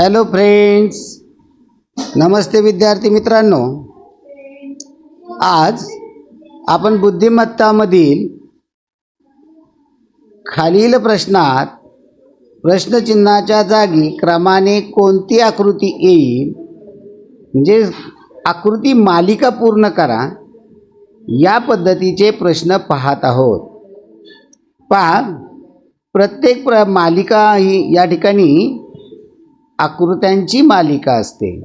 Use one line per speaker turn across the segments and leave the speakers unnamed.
Hello friends नमस्ते विद्यार्थी मित्रांनो. आज आपण बुद्धिमत्तामधील खालील प्रश्नात प्रश्नचिन्हाच्या जागी क्रमाने कोणती आकृती येईल? म्हणजे आकृती मालिका पूर्ण करा. या पद्धतीचे प्रश्न पाहत आहोत. पहा प्रत्येक प्र मालिका ही या ठिकाणी आकृत्यांची मालिका असते.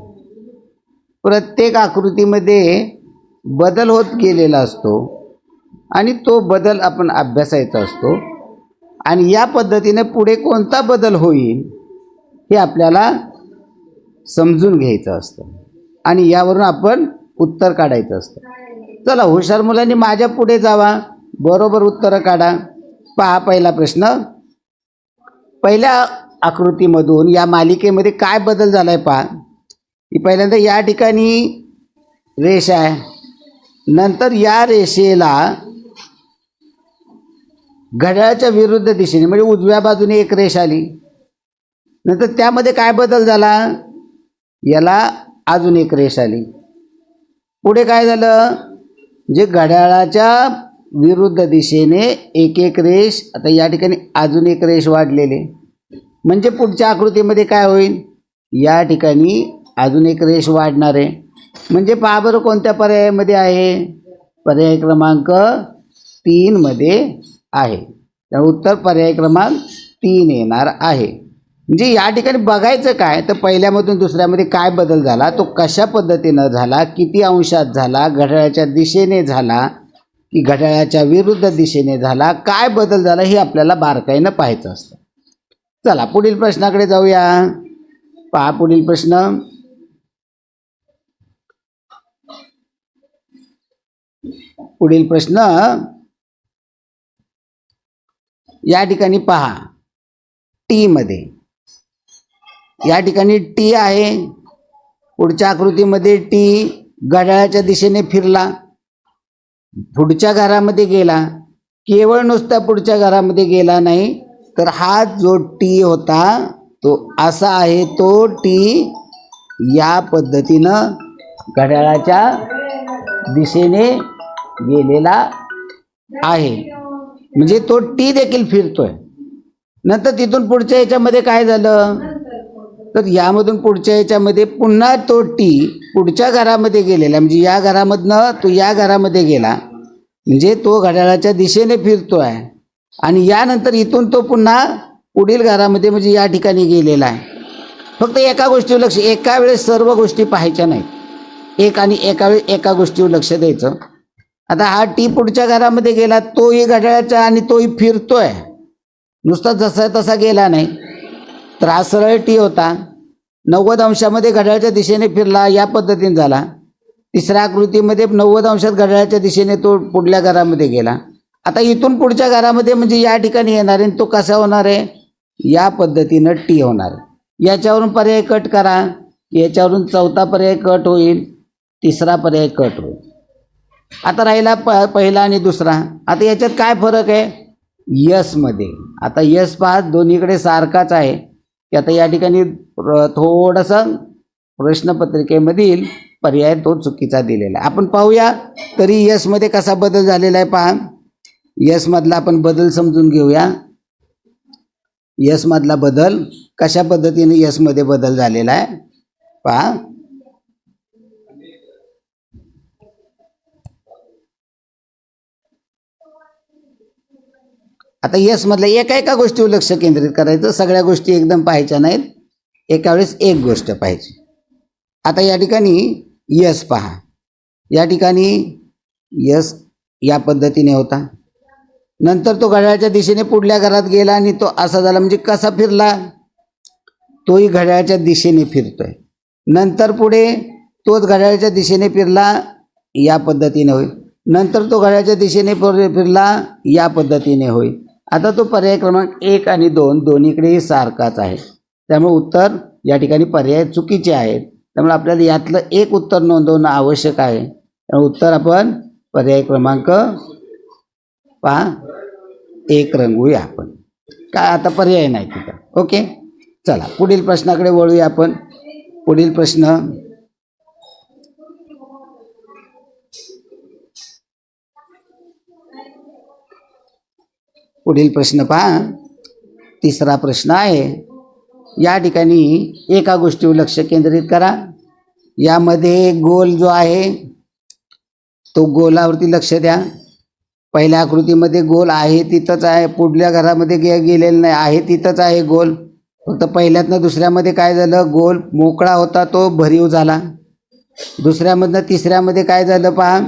प्रत्येक आकृतीमध्ये बदल होत गेलेला असतो आणि तो बदल आपण अभ्यासायचा असतो. आणि या पद्धतीने पुढे कोणता बदल होईल हे आपल्याला समजून घ्यायचं असतं. आणि यावरून आपण उत्तर काढायचं असतं. चला हुशार मुलांनी माझ्या पुढे जावा. बरोबर उत्तरं काढा. पहा पहिला प्रश्न. पहिल्या आकृतीमधून या मालिकेमध्ये काय बदल झाला आहे पहा की पहिल्यांदा या ठिकाणी रेष आहे. नंतर या रेषेला घड्याळाच्या विरुद्ध दिशेने म्हणजे उजव्या बाजूने एक रेष आली. नंतर त्यामध्ये काय बदल झाला? याला अजून एक रेष आली. पुढे काय झालं? जे घड्याळाच्या विरुद्ध दिशेने एक एक रेष आता या ठिकाणी अजून एक रेष वाढलेले. म्हणजे पुढच्या आकृतीमध्ये काय होईल? या ठिकाणी अजून एक रेष वाढणार आहे. म्हणजे पहा बरं कोणत्या पर्यायामध्ये आहे? पर्याय क्रमांक तीनमध्ये आहे. तर उत्तर पर्याय क्रमांक तीन येणार आहे. म्हणजे या ठिकाणी बघायचं काय? तर पहिल्यामधून दुसऱ्यामध्ये काय बदल झाला? तो कशा पद्धतीनं झाला? किती अंशात झाला? घड्याळाच्या दिशेने झाला की घड्याळाच्या विरुद्ध दिशेने झाला? काय बदल झाला? हे आपल्याला बारकाईनं पाहायचं असतं. चला पुढील प्रश्नाकडे जाऊया. पहा पुढील प्रश्न. पुढील प्रश्न. या ठिकाणी पहा टी मध्ये. या ठिकाणी टी आहे. पुढच्या आकृतीमध्ये टी घड्याळाच्या दिशेने फिरला. पुढच्या घरामध्ये गेला. केवळ नुसता पुढच्या घरामध्ये गेला नाही तर हा जो टी होता तो असा आहे तो टी या पद्धतीनं घड्याळाच्या दिशेने गेलेला आहे. म्हणजे तो टी देखील फिरतोय. नंतर तिथून पुढच्या याच्यामध्ये काय झालं? तर यामधून पुढच्या याच्यामध्ये पुन्हा तो टी पुढच्या घरामध्ये गेलेला. म्हणजे या घरामधनं तो या घरामध्ये गेला. म्हणजे तो घड्याळाच्या दिशेने फिरतो आहे आणि यानंतर इथून तो पुन्हा पुढील घरामध्ये म्हणजे या ठिकाणी गेलेला आहे. फक्त एका गोष्टीवर लक्ष एका वेळेस सर्व गोष्टी पाहायच्या नाहीत. एक आणि एका वेळेस एका गोष्टीवर लक्ष द्यायचं. आता हा टी पुढच्या घरामध्ये गेला तोही घड्याळाच्या आणि तोही फिरतोय. नुसता जसा तसा गेला नाही. तर हा सरळ टी होता. नव्वद अंशामध्ये घड्याळाच्या दिशेने फिरला या पद्धतीने झाला. तिसऱ्या आकृतीमध्ये नव्वद अंशात घड्याळाच्या दिशेने तो पुढल्या घरामध्ये गेला. आता इथून पुढच्या घरामध्ये म्हणजे या ठिकाणी येणार आहे आणि तो कसा होणार आहे? या पद्धतीनं टी होणार आहे. याच्यावरून पर्याय कट करा. याच्यावरून चौथा पर्याय कट होईल. तिसरा पर्याय कट होईल. आता राहिला प पहिला आणि दुसरा. आता याच्यात काय फरक आहे? यसमध्ये आता यस पहा दोन्हीकडे सारखाच आहे. की आता या ठिकाणी थोडंसं प्रश्नपत्रिकेमधील पर्याय तो चुकीचा दिलेला आहे. आपण पाहूया तरी यसमध्ये कसा बदल झालेला आहे पहा. यसमधला आपण बदल समजून घेऊया. यसमधला बदल कशा पद्धतीने यसमध्ये बदल झालेला आहे? पहा. आता यसमधल्या एका एका गोष्टीवर लक्ष केंद्रित करायचं. सगळ्या गोष्टी एकदम पाहायच्या नाहीत. एका वेळेस एक गोष्ट पाहिजे आता या ठिकाणी यस पहा. या ठिकाणी यस या पद्धतीने होता. नंतर तो घड्याळच्या दिशेने पुढल्या घरात गेला आणि तो असा झाला म्हणजे कसा फिरला? तोही घड्याळच्या दिशेने फिरतोय. नंतर पुढे तोच घड्याळच्या दिशेने फिरला या पद्धतीने होईल. नंतर तो घड्याळच्या दिशेने फिरला या पद्धतीने होईल. आता तो पर्याय क्रमांक एक आणि दोन दोन्हीकडेही सारखाच आहे. त्यामुळे उत्तर या ठिकाणी पर्याय चुकीचे आहेत. त्यामुळे आपल्याला यातलं एक उत्तर नोंदवणं आवश्यक आहे. त्यामुळे उत्तर आपण पर्याय क्रमांक पहा एक रंगवूया आपण. काय आता पर्याय नाही तिथं. ओके? चला पुढील प्रश्नाकडे वळूया आपण. पुढील प्रश्न. पुढील प्रश्न पहा. तिसरा प्रश्न आहे या ठिकाणी एका गोष्टीवर लक्ष केंद्रित करा. यामध्ये गोल जो आहे तो गोलावरती लक्ष द्या. पहिल्या आकृतीमध्ये गोल आहे तिथंच आहे. पुढल्या घरामध्ये गे गेलेलं नाही आहे तिथंच आहे गोल. फक्त पहिल्यातनं दुसऱ्यामध्ये काय झालं? गोल मोकळा होता तो भरीव झाला. दुसऱ्यामधनं तिसऱ्यामध्ये काय झालं पहा?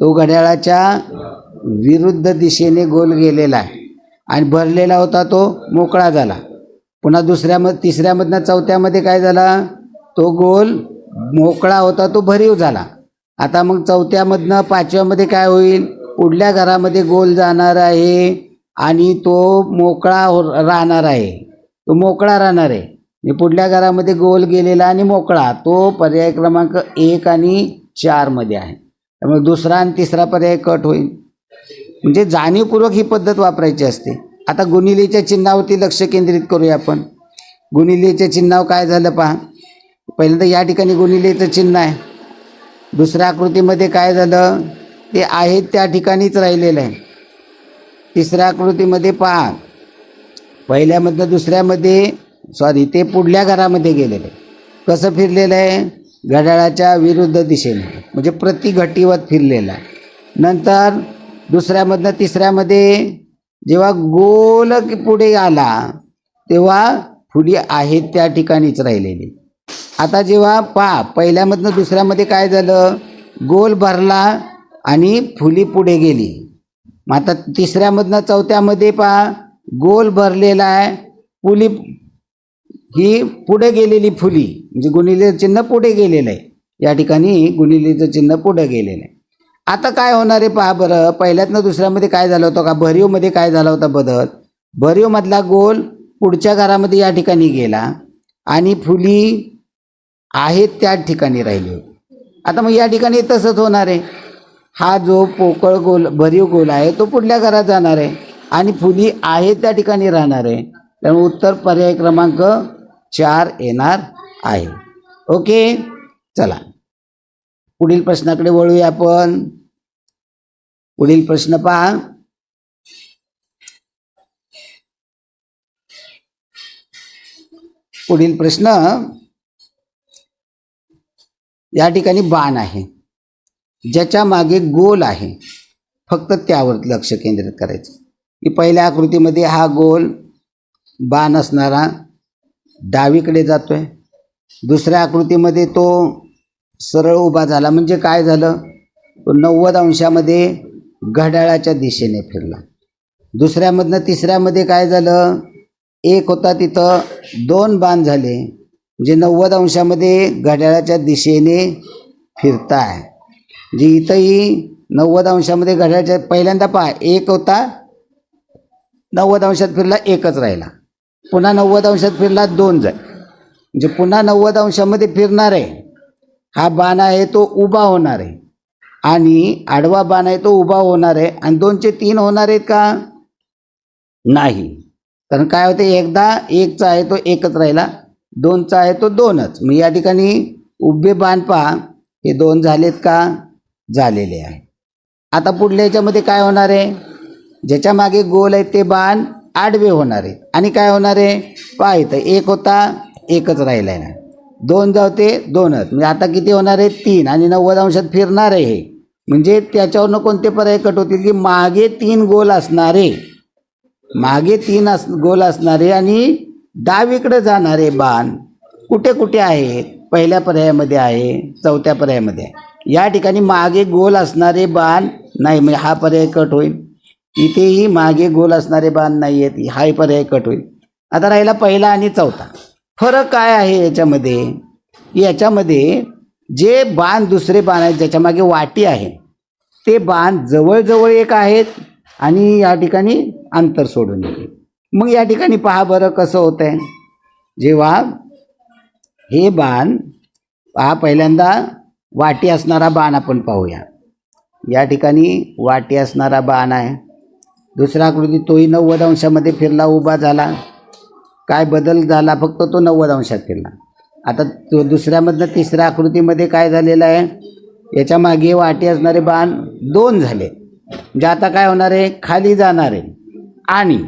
तो घड्याळाच्या विरुद्ध दिशेने गोल गेलेला आहे. आणि भरलेला होता तो मोकळा झाला. पुन्हा दुसऱ्यामध्ये तिसऱ्यामधनं चौथ्यामध्ये काय झाला? तो गोल मोकळा होता तो भरीव झाला. आता मग चौथ्यामधनं पाचव्यामध्ये काय होईल? पुढल्या घरामध्ये गोल जाणार आहे आणि तो मोकळा हो राहणार आहे. तो मोकळा राहणार आहे. आणि पुढल्या घरामध्ये गोल गेलेला आणि मोकळा. तो पर्याय क्रमांक एक आणि चारमध्ये आहे. त्यामुळे दुसरा आणि तिसरा पर्याय कट होईल. म्हणजे जाणीवपूर्वक ही पद्धत वापरायची असते. आता गुणिलेच्या चिन्हावरती लक्ष केंद्रित करूया आपण. गुणिलेच्या चिन्हावर काय झालं पहा. पहिल्यांदा या ठिकाणी गुणिलेचं चिन्ह आहे. दुसऱ्या आकृतीमध्ये काय झालं? ते आहेत त्या ठिकाणीच राहिलेलं आहे. तिसऱ्या आकृतीमध्ये पहा. पहिल्यामधनं दुसऱ्यामध्ये सॉरी ते पुढल्या घरामध्ये गेलेलं. आहे कसं फिरलेलं आहे? घड्याळाच्या विरुद्ध दिशेने. म्हणजे प्रतिघटीवत फिरलेलं आहे. नंतर दुसऱ्यामधनं तिसऱ्यामध्ये जेव्हा गोल पुढे आला तेव्हा फुली आहेत त्या ठिकाणीच राहिलेली. आता जेव्हा पहा पहिल्यामधनं दुसऱ्यामध्ये काय झालं? गोल भरला आणि फुली पुढे गेली. मग आता तिसऱ्यामधनं चौथ्यामध्ये पहा गोल भरलेला आहे फुली ही पुढे गेलेली फुली म्हणजे गुणिलेचं चिन्ह पुढे गेलेलं आहे. या ठिकाणी गुणिलेचं चिन्ह पुढे गेलेलं आहे. आता काय होणार आहे पहा बरं पहिल्यातनं दुसऱ्यामध्ये काय झालं होतं का? भरीवमध्ये काय झाला होता बदल? भरीवमधला गोल पुढच्या घरामध्ये या ठिकाणी गेला आणि फुली आहेत त्या ठिकाणी राहिली होती. आता मग या ठिकाणी तसंच होणार आहे. हा जो पोकळ गोल भरीव गोल आहे तो पुढल्या घरात जाणार आहे. आणि फुली आहे त्या ठिकाणी राहणार आहे. त्यामुळे उत्तर पर्याय क्रमांक चार येणार आहे. ओके? चला. पुढील प्रश्नाकडे वळूया आपण. पुढील प्रश्न पहा. पुढील प्रश्न या ठिकाणी बाण आहे. ज्याच्या मागे गोल आहे. फक्त त्यावर लक्ष केंद्रित करायचं. की पहिल्या आकृतीमध्ये हा गोल बाण असणारा डावीकडे जातोय. दुसऱ्या आकृतीमध्ये तो सरळ उभा झाला. म्हणजे काय झालं? तो नव्वद अंशामध्ये घड्याळाच्या दिशेने फिरला. दुसऱ्यामधनं तिसऱ्यामध्ये काय झालं? एक होता तिथं दोन बाण झाले. म्हणजे नव्वद अंशामध्ये घड्याळाच्या दिशेने फिरताय. जी इथंही नव्वद अंशामध्ये घड्याळच्या पहिल्यांदा पहा एक होता नव्वद अंशात फिरला एकच राहिला. पुन्हा नव्वद अंशात फिरला दोन जाय म्हणजे पुन्हा नव्वद अंशामध्ये फिरणार आहे. हा बाण आहे तो उभा होणार आहे. आणि आडवा बाण आहे तो उभा होणार आहे. आणि दोनचे तीन होणार आहेत का? नाही. कारण काय होते एकदा एकचा आहे तो एकच राहिला. दोनचा आहे तो दोनच. मग या ठिकाणी उभे बाण पहा. हे दोन झालेत का? झालेले आहे. आता पुढल्या याच्यामध्ये काय होणार आहे? ज्याच्या मागे गोल आहे ते बाण आडवे होणार आहे. आणि काय होणार आहे? पहा इथं एक होता एकच राहिला आहे दोन जावते दोनच म्हणजे आता किती होणार आहे? तीन. आणि नव्वद अंशात फिरणार आहे हे. म्हणजे त्याच्यावरनं कोणते पर्याय कट होतील की मागे तीन गोल असणारे मागे तीन अस गोल असणारे आणि डावीकडे जाणारे बाण. कुठे कुठे आहेत पहिल्या पर्यायामध्ये आहे चौथ्या पर्यायामध्ये आहे. या ठिकाणी मागे गोल असणारे बाण नाही म्हणजे हा पर्याय कट होईल. इथेही मागे गोल असणारे बाण नाही आहेत हाही पर्याय कट होईल. आता राहिला पहिला आणि चौथा. फरक काय आहे याच्यामध्ये? याच्यामध्ये जे बाण दुसरे बाण आहेत ज्याच्यामागे वाटी आहे ते बाण जवळजवळ एक आहेत आणि या ठिकाणी अंतर सोडून येते मग या ठिकाणी पहा बरं कसं होत आहे जेव्हा हे बाण हा पहिल्यांदा वाटी असणारा बाण आपण पाहूया. या ठिकाणी वाटी असणारा बाण आहे. दुसरा आकृती तोही नव्वद अंशामध्ये फिरला उभा झाला. काय बदल झाला? फक्त तो नव्वद अंशात फिरला. आता तो दुसऱ्यामधनं तिसऱ्या आकृतीमध्ये काय झालेलं आहे? याच्या मागे वाटी असणारे बाण दोन झाले. म्हणजे आता काय होणार आहे? खाली जाणार आहे. आणि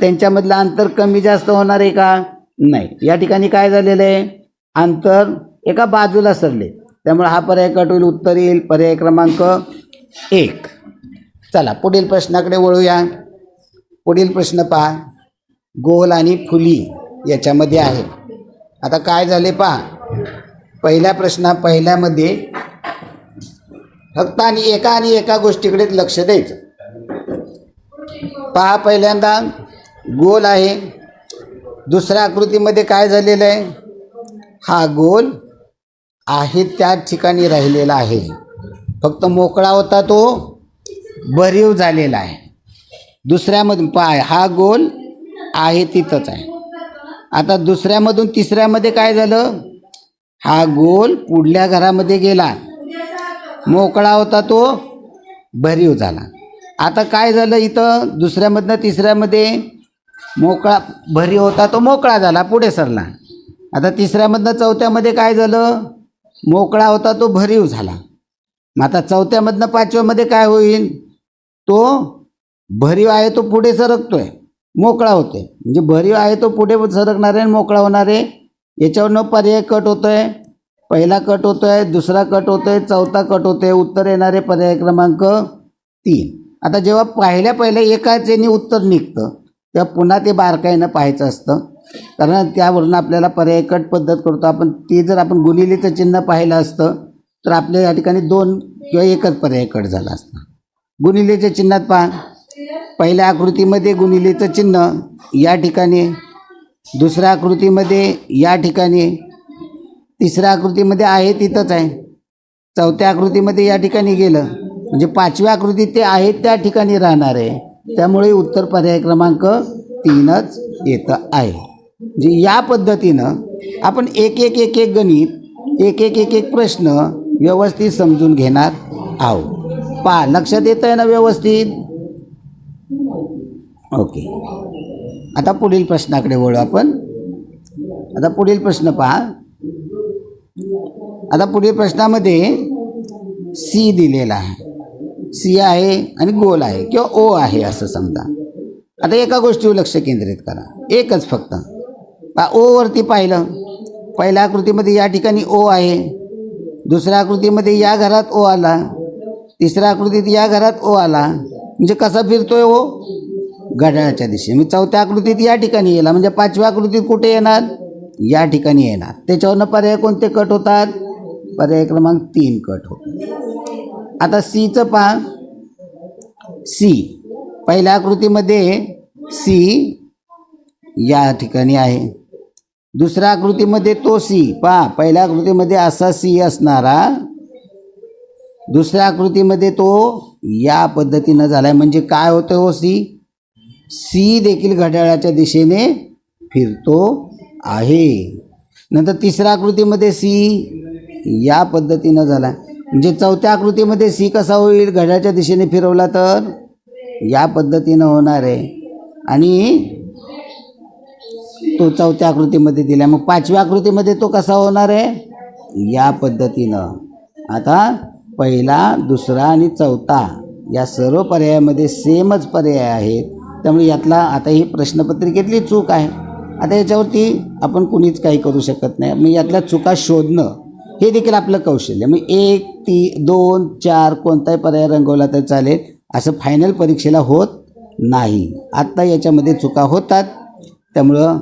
त्यांच्यामधलं अंतर कमी जास्त होणार आहे का? नाही. या ठिकाणी काय झालेलं आहे? अंतर एका बाजूला सरले. त्यामुळे हा पर्याय कट होईल उत्तर येईल. पर्याय क्रमांक एक. चला पुढील प्रश्नाकडे वळूया. पुढील प्रश्न पहा. गोल आणि फुली याच्यामध्ये आहे आता काय झाले पहा. पहिल्या प्रश्ना पहिल्यामध्ये फक्त आणि एका आणि एका गोष्टीकडेच लक्ष द्यायचं. पहा पहिल्यांदा गोल आहे. दुसऱ्या आकृतीमध्ये काय झालेलं आहे? हा गोल आहे त्या ठिकाणी राहिलेला आहे. फक्त मोकळा होता तो भरीव झालेला आहे. दुसऱ्यामधून पाय हा गोल आहे तिथंच आहे. आता दुसऱ्यामधून तिसऱ्यामध्ये काय झालं? हा गोल पुढल्या घरामध्ये गेला. मोकळा होता तो भरीव झाला. आता काय झालं इथं? दुसऱ्यामधनं तिसऱ्यामध्ये मोकळा भरीव होता तो मोकळा झाला पुढे सरला. आता तिसऱ्यामधनं चौथ्यामध्ये काय झालं? मोकळा होता तो भरीव झाला. मग आता चौथ्यामधनं पाचव्यामध्ये काय होईल? तो भरीव आहे तो पुढे सरकतोय. मोकळा होतोय. म्हणजे भरीव आहे तो पुढे सरकणार आहे आणि मोकळा होणार. आहे याच्यावरनं पर्याय कट होतोय. पहिला कट होतोय दुसरा कट होतोय चौथा कट होतोय. उत्तर येणारे पर्याय क्रमांक तीन. आता जेव्हा पहिल्या पहिल्या एकाच याने उत्तर निघतं तेव्हा पुन्हा ते बारकाईनं पाहायचं असतं. कारण त्यावरून आपल्याला पर्याय कट पद्धत करतो. आपण ते जर आपण गुणिलेचं चिन्ह पाहिलं असतं तर आपल्या या ठिकाणी दोन किंवा एकच पर्याय कट झाला असता. गुणिलेच्या चिन्हात पहा. पहिल्या आकृतीमध्ये गुणिलेचं चिन्ह या ठिकाणी दुसऱ्या आकृतीमध्ये या ठिकाणी तिसऱ्या आकृतीमध्ये आहे तिथंच आहे. चौथ्या आकृतीमध्ये या ठिकाणी गेलं. म्हणजे पाचव्या आकृतीत ते आहे त्या ठिकाणी राहणार आहे. त्यामुळे उत्तर पर्याय क्रमांक तीनच येतं आहे. जी या पद्धतीनं आपण एक एक एक एक गणित एक एक एक एक प्रश्न व्यवस्थित समजून घेणार आहोत. पहा लक्षात येतं आहे ना व्यवस्थित? ओके. आता पुढील प्रश्नाकडे वळू आपण. आता पुढील प्रश्न पहा. आता पुढील प्रश्नामध्ये सी दिलेला आहे. सी आहे आणि गोल आहे किंवा ओ आहे असं समजा. आता एका गोष्टीवर लक्ष केंद्रित करा. एकच फक्त. ओवरती पाहिलं. पहिल्या आकृतीमध्ये या ठिकाणी ओ आहे. दुसऱ्या आकृतीमध्ये या घरात ओ आला. तिसऱ्या आकृतीत या घरात ओ आला. म्हणजे कसा फिरतोय ओ? घड्याळाच्या दिशेने. मी चौथ्या आकृतीत या ठिकाणी येला म्हणजे पाचव्या आकृतीत कुठे येणार? या ठिकाणी येणार. त्याच्यावरनं पर्याय कोणते कट होतात? पर्याय क्रमांक तीन कट होतात आता सीचं पहा. सी पहिल्या आकृतीमध्ये सी या ठिकाणी आहे. दुसऱ्या आकृतीमध्ये तो सी. पहा पहिल्या आकृतीमध्ये असा सी असणारा दुसऱ्या आकृतीमध्ये तो या पद्धतीनं झाला आहे म्हणजे काय होतं हो सी? सी देखील घड्याळाच्या दिशेने फिरतो आहे. नंतर तिसऱ्या आकृतीमध्ये सी या पद्धतीनं झाला म्हणजे चौथ्या आकृतीमध्ये सी कसा होईल? घड्याळाच्या दिशेने फिरवला तर या पद्धतीनं होणार आहे. आणि तो चौथ्या आकृतीमध्ये दिला. मग पाचव्या आकृतीमध्ये तो कसा होणार आहे? या पद्धतीनं. आता पहिला दुसरा आणि चौथा या सर्व पर्यायामध्ये सेमच पर्याय आहेत. त्यामुळे यातला आता ही प्रश्नपत्रिकेतली चूक आहे. आता याच्यावरती आपण कुणीच काही करू शकत नाही. मग यातल्या चुका शोधणं हे देखील आपलं कौशल्य. मग एक ती दोन चार कोणताही पर्याय रंगवला तर चालेल. असं फायनल परीक्षेला होत नाही. आत्ता याच्यामध्ये चुका होतात. त्यामुळं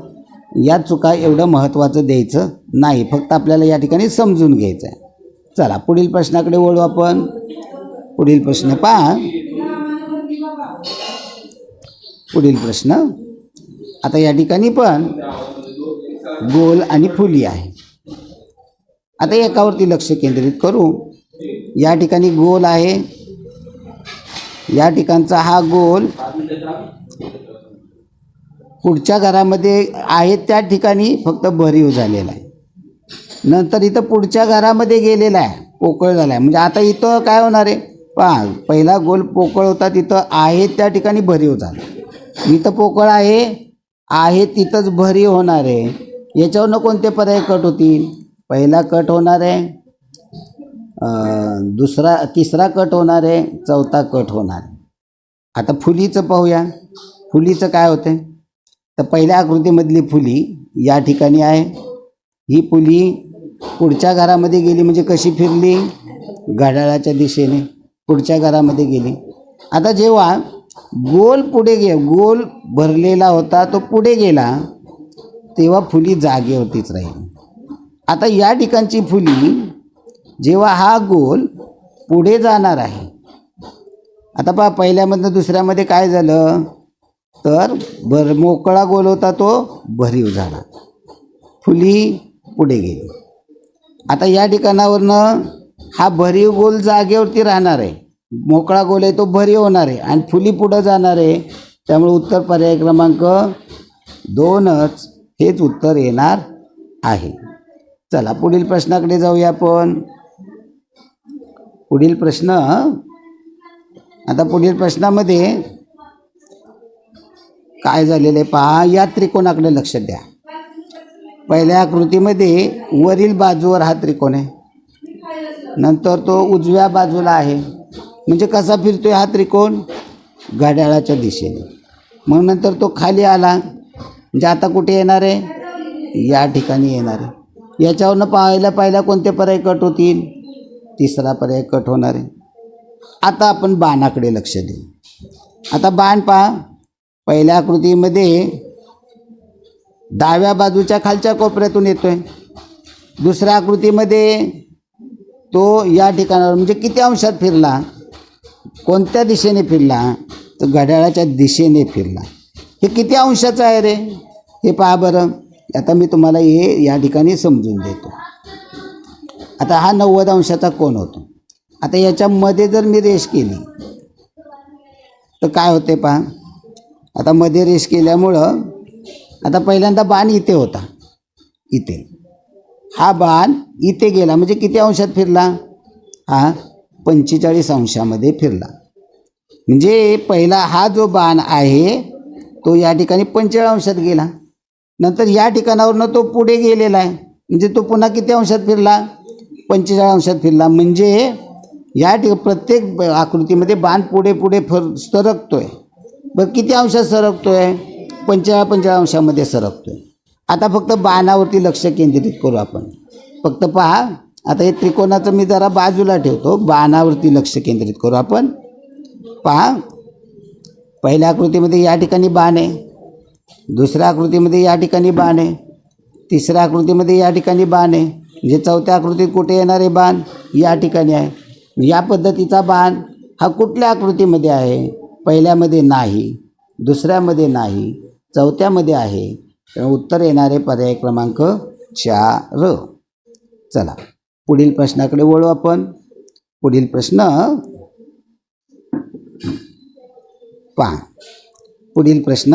या चुका एवढं महत्त्वाचं द्यायचं नाही. फक्त आपल्याला या ठिकाणी समजून घ्यायचं आहे चला पुढील प्रश्नाकडे वळू आपण. पुढील प्रश्न पहा. पुढील प्रश्न. आता या ठिकाणी पण गोल आणि फुली आहे. आता एकावरती लक्ष केंद्रित करू. या ठिकाणी गोल आहे. या ठिकाणचा हा गोल पुढच्या घरामध्ये आहे त्या ठिकाणी फक्त भरीव झालेला आहे. नंतर इथं पुढच्या घरामध्ये गेलेला आहे पोकळ झाला आहे. म्हणजे आता इथं काय होणार आहे? पहा पहिला गोल पोकळ होता तिथं आहे त्या ठिकाणी भरीव झाला. इथं पोकळ आहे आहे तिथंच भरी होणार आहे. याच्यावरनं कोणते पर्याय कट होतील? पहिला कट होणार आहे दुसरा तिसरा कट होणार आहे चौथा कट होणार आहे. आता फुलीचं पाहूया. फुलीचं काय होतं तर पहिल्या आकृतीमधली फुली या ठिकाणी आहे. ही फुली पुढच्या घरामध्ये गेली म्हणजे कशी फिरली? घड्याळाच्या दिशेने पुढच्या घरामध्ये गेली. आता जेव्हा गोल पुढे गे गोल भरलेला होता तो पुढे गेला तेव्हा फुली जागेवरतीच राहील. आता या ठिकाणची फुली जेव्हा हा गोल पुढे जाणार आहे आता पहा पहिल्यामधनं दुसऱ्यामध्ये काय झालं? तर भर मोकळा गोल होता तो भरीव झाला. फुली पुढे गेली. आता या ठिकाणावरनं हा भरीव गोल जागेवरती राहणार आहे. मोकळा गोल आहे तो भरीव होणार आहे आणि फुली पुढं जाणार आहे. त्यामुळे उत्तर पर्याय क्रमांक दोनच हेच उत्तर येणार आहे. चला पुढील प्रश्नाकडे जाऊया आपण. पुढील प्रश्न आता पुढील प्रश्नामध्ये काय झालेलं आहे पहा या त्रिकोणाकडे लक्ष द्या. पहिल्या आकृतीमध्ये वरील बाजूवर हा त्रिकोण आहे. नंतर तो उजव्या बाजूला आहे. म्हणजे कसा फिरतोय हा त्रिकोण? घड्याळाच्या दिशेने. मग नंतर तो खाली आला. म्हणजे आता कुठे येणार आहे? या ठिकाणी येणार आहे. याच्यावरनं पाहायला पाहिला कोणते पर्याय कट होतील? तिसरा पर्याय कट होणार आहे. आता आपण बाणाकडे लक्ष देऊ. आता बाण पहा. पहिल्या आकृतीमध्ये डाव्या बाजूच्या खालच्या कोपऱ्यातून येतोय. दुसऱ्या आकृतीमध्ये तो या ठिकाणावर म्हणजे किती अंशात फिरला? कोणत्या दिशेने फिरला? तर घड्याळाच्या दिशेने फिरला. हे किती अंशाचं आहे रे? हे पहा बरं. आता मी तुम्हाला हे या ठिकाणी समजून देतो. आता हा नव्वद अंशाचा कोण होतो. आता याच्यामध्ये जर मी रेष केली तर काय होते पहा? आता मध्ये रेष केल्यामुळं आता पहिल्यांदा बाण इथे होता. इथे. हा बाण इथे गेला. म्हणजे किती अंशात फिरला? हा पंचेचाळीस अंशामध्ये फिरला. म्हणजे पहिला हा जो बाण आहे तो या ठिकाणी पंचेचाळीस अंशात गेला. नंतर या ठिकाणावरनं तो पुढे गेलेला आहे. म्हणजे तो पुन्हा किती अंशात फिरला? पंचेचाळीस अंशात फिरला. म्हणजे या ठिक प्रत्येक आकृतीमध्ये बाण पुढे पुढे फर सरकतोय. बरं किती अंशात सरकतो आहे पंचेचाळीस पंचेचाळीस अंशामध्ये सरकतो आहे आता फक्त बाणावरती लक्ष केंद्रित करू आपण. फक्त पहा आता हे त्रिकोणाचं मी जरा बाजूला ठेवतो. बाणावरती लक्ष केंद्रित करू आपण. पहा पहिल्या आकृतीमध्ये या ठिकाणी बाण आहे. दुसऱ्या आकृतीमध्ये या ठिकाणी बाण आहे. तिसऱ्या आकृतीमध्ये या ठिकाणी बाण आहे. म्हणजे चौथ्या आकृतीत कुठे येणार आहे बाण? या ठिकाणी आहे. या पद्धतीचा बाण हा कुठल्या आकृतीमध्ये आहे? पहिल्यामध्ये नाही दुसऱ्यामध्ये नाही चौथ्यामध्ये आहे. त्यामुळे उत्तर येणारे पर्याय क्रमांक चार. चला पुढील प्रश्नाकडे वळू आपण. पुढील प्रश्न पहा. पुढील प्रश्न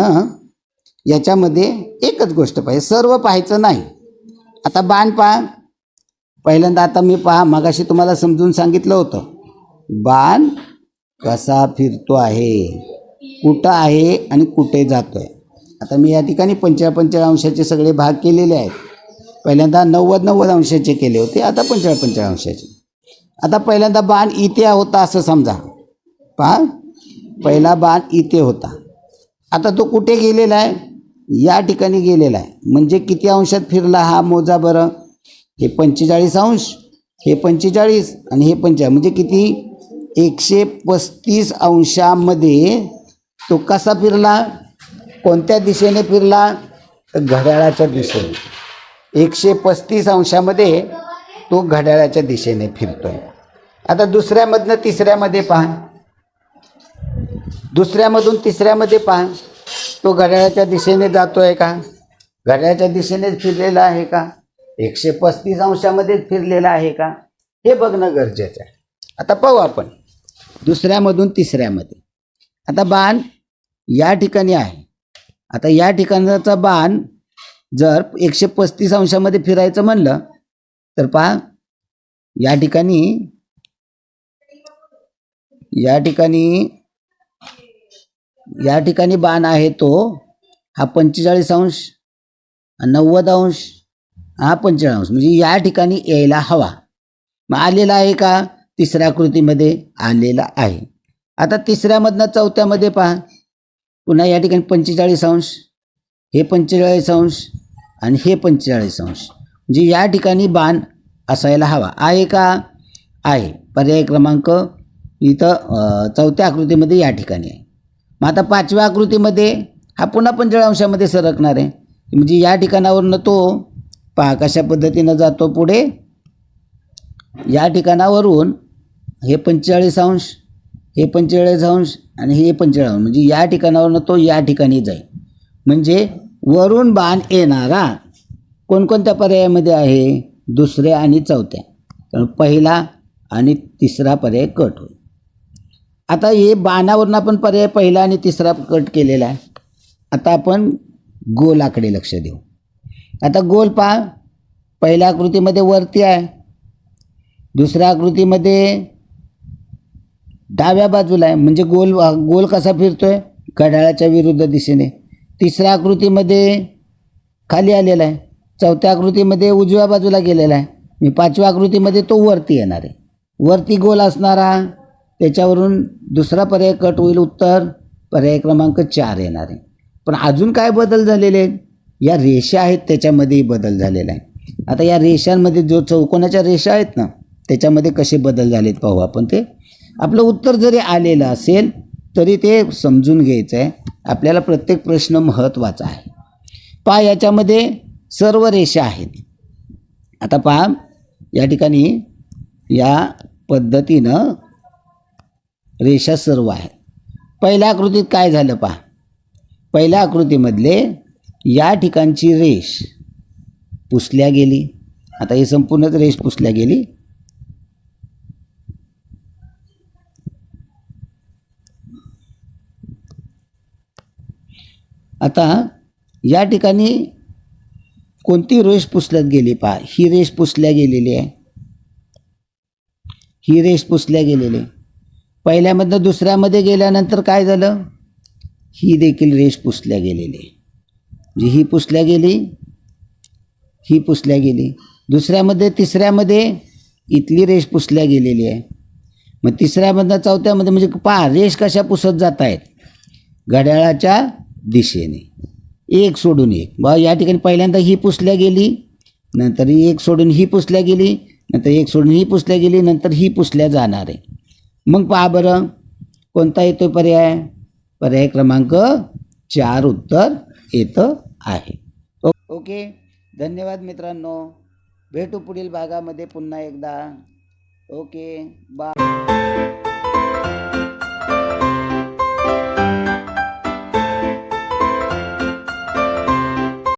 याच्यामध्ये एकच गोष्ट पाहिजे सर्व पाहायचं नाही. आता बाण पहा. पहिल्यांदा आता मी पहा मगाशी तुम्हाला समजून सांगितलं होतं. बाण कसा फिरतो आहे कुठं आहे आणि कुठे जातो आहे आता मी या ठिकाणी पंचा पंचाळीस अंशाचे सगळे भाग केलेले आहेत. पहिल्यांदा नव्वद नव्वद अंशाचे केले होते आता पंचाळीस अंशाचे. आता पहिल्यांदा बाण इथे होता असं समजा. पहा पहिला बाण इथे होता. आता तो कुठे गेलेला आहे? या ठिकाणी गेलेला आहे. म्हणजे किती अंशात फिरला हा मोजा बरं? हे पंचेचाळीस अंश हे पंचेचाळीस आणि हे पंचा म्हणजे किती? एकशे पस्तीस अंशामध्ये तो कसा फिरला? कोणत्या दिशेने फिरला? तर घड्याळाच्या दिशेने. एकशे पस्तीस अंशामध्ये तो घड्याळाच्या दिशेने फिरतो आहे आता दुसऱ्यामधनं तिसऱ्यामध्ये पहा. दुसऱ्यामधून तिसऱ्यामध्ये पहा. तो घड्याळाच्या दिशेने जातो आहे का? घड्याळाच्या दिशेनेच फिरलेला आहे का? एकशे पस्तीस अंशामध्येच फिरलेला आहे का? हे बघणं गरजेचं आहे. आता पाहू आपण. दुसऱ्यामधून तिसऱ्यामध्ये. आता बाण या ठिकाणी आहे. आता या ठिकाणाचा बाण जर एकशे पस्तीस अंशामध्ये फिरायचं म्हणलं तर पहा या ठिकाणी या ठिकाणी या ठिकाणी बाण आहे तो हा पंचेचाळीस अंश नव्वद अंश हा पंचेचाळीस अंश म्हणजे या ठिकाणी यायला हवा. मग आलेला आहे का? तिसऱ्या कृतीमध्ये आलेला आहे. आता तिसऱ्यामधनं चौथ्यामध्ये पहा. पुन्हा या ठिकाणी पंचेचाळीस अंश हे पंचेचाळीस अंश आणि हे पंचेचाळीस अंश. म्हणजे या ठिकाणी बाण असायला हवा. आहे का? आहे. पर्याय क्रमांक इथं चौथ्या आकृतीमध्ये या ठिकाणी आहे. मग आता पाचव्या आकृतीमध्ये हा पुन्हा पंचेचाळीस अंशामध्ये सरकणार आहे. म्हणजे या ठिकाणावरनं तो पहा कशा पद्धतीनं जातो पुढे. या ठिकाणावरून हे पंचेचाळीस अंश हे पंचेचाळीस अंश आणि हे पंचेचाळीस म्हणजे या ठिकाणावरनं तो या ठिकाणी जाईल. म्हणजे वरून बाण येणारा कोणकोणत्या पर्यायामध्ये आहे? दुसऱ्या आणि चौथ्या. कारण पहिला आणि तिसरा पर्याय कट होईल. आता हे बाणावरून आपण पर्याय पहिला आणि तिसरा कट केलेला आहे. आता आपण गोलाकडे लक्ष देऊ. आता गोल पहा. पहिल्या आकृतीमध्ये वरती आहे. दुसऱ्या आकृतीमध्ये डाव्या बाजूला आहे. म्हणजे गोल गोल कसा फिरतोय? घड्याळाच्या विरुद्ध दिशेने. तिसऱ्या आकृतीमध्ये खाली आलेला आहे. चौथ्या आकृतीमध्ये उजव्या बाजूला गेलेला आहे. मी पाचव्या आकृतीमध्ये तो वरती येणार आहे. वरती गोल असणारा त्याच्यावरून दुसरा पर्याय कट होईल. उत्तर पर्याय क्रमांक चार येणार आहे. पण अजून काय बदल झालेले आहेत? या रेषा आहेत त्याच्यामध्येही बदल झालेला आहे. आता या रेषांमध्ये जो चौकोनाच्या रेषा आहेत ना त्याच्यामध्ये कसे बदल झालेत पाहू आपण ते. आपलं उत्तर जरी आलेलं असेल तरी ते समजून घ्यायचं आहे आपल्याला प्रत्येक प्रश्न महत्त्वाचा आहे. पहा याच्यामध्ये सर्व रेषा आहेत. आता पहा या ठिकाणी या पद्धतीनं रेषा सर्व आहेत. पहिल्या आकृतीत काय झालं पहा? पहिल्या आकृतीमधले या ठिकाणची रेष पुसल्या गेली. आता ही संपूर्णच रेष पुसल्या गेली. आता या ठिकाणी कोणती रेष पुसल्यात गेली पहा. ही रेष पुसल्या गेलेली आहे. ही रेष पुसल्या गेलेली आहे. पहिल्यामधनं दुसऱ्यामध्ये गेल्यानंतर काय झालं? ही देखील रेष पुसल्या गेलेली आहे. जी ही पुसल्या गेली ही पुसल्या गेली. दुसऱ्यामध्ये तिसऱ्यामध्ये इथली रेष पुसल्या गेलेली आहे. मग तिसऱ्यामधनं चौथ्यामध्ये म्हणजे पहा रेष कशा पुसत जात आहेत घड्याळाच्या दिशेने. एक सोडून एक. बा या ठिकाणी पहिल्यांदा ही पुसल्या गेली नंतर एक सोडून ही पुसल्या गेली नंतर एक सोडून ही पुसल्या गेली नंतर ही पुसल्या जाणार आहे. मग पहा बरं कोणता येतो पर्याय? पर्याय क्रमांक चार उत्तर येतं आहे. ओ- ओके. धन्यवाद मित्रांनो. भेटू पुढील भागामध्ये पुन्हा एकदा. ओके. बा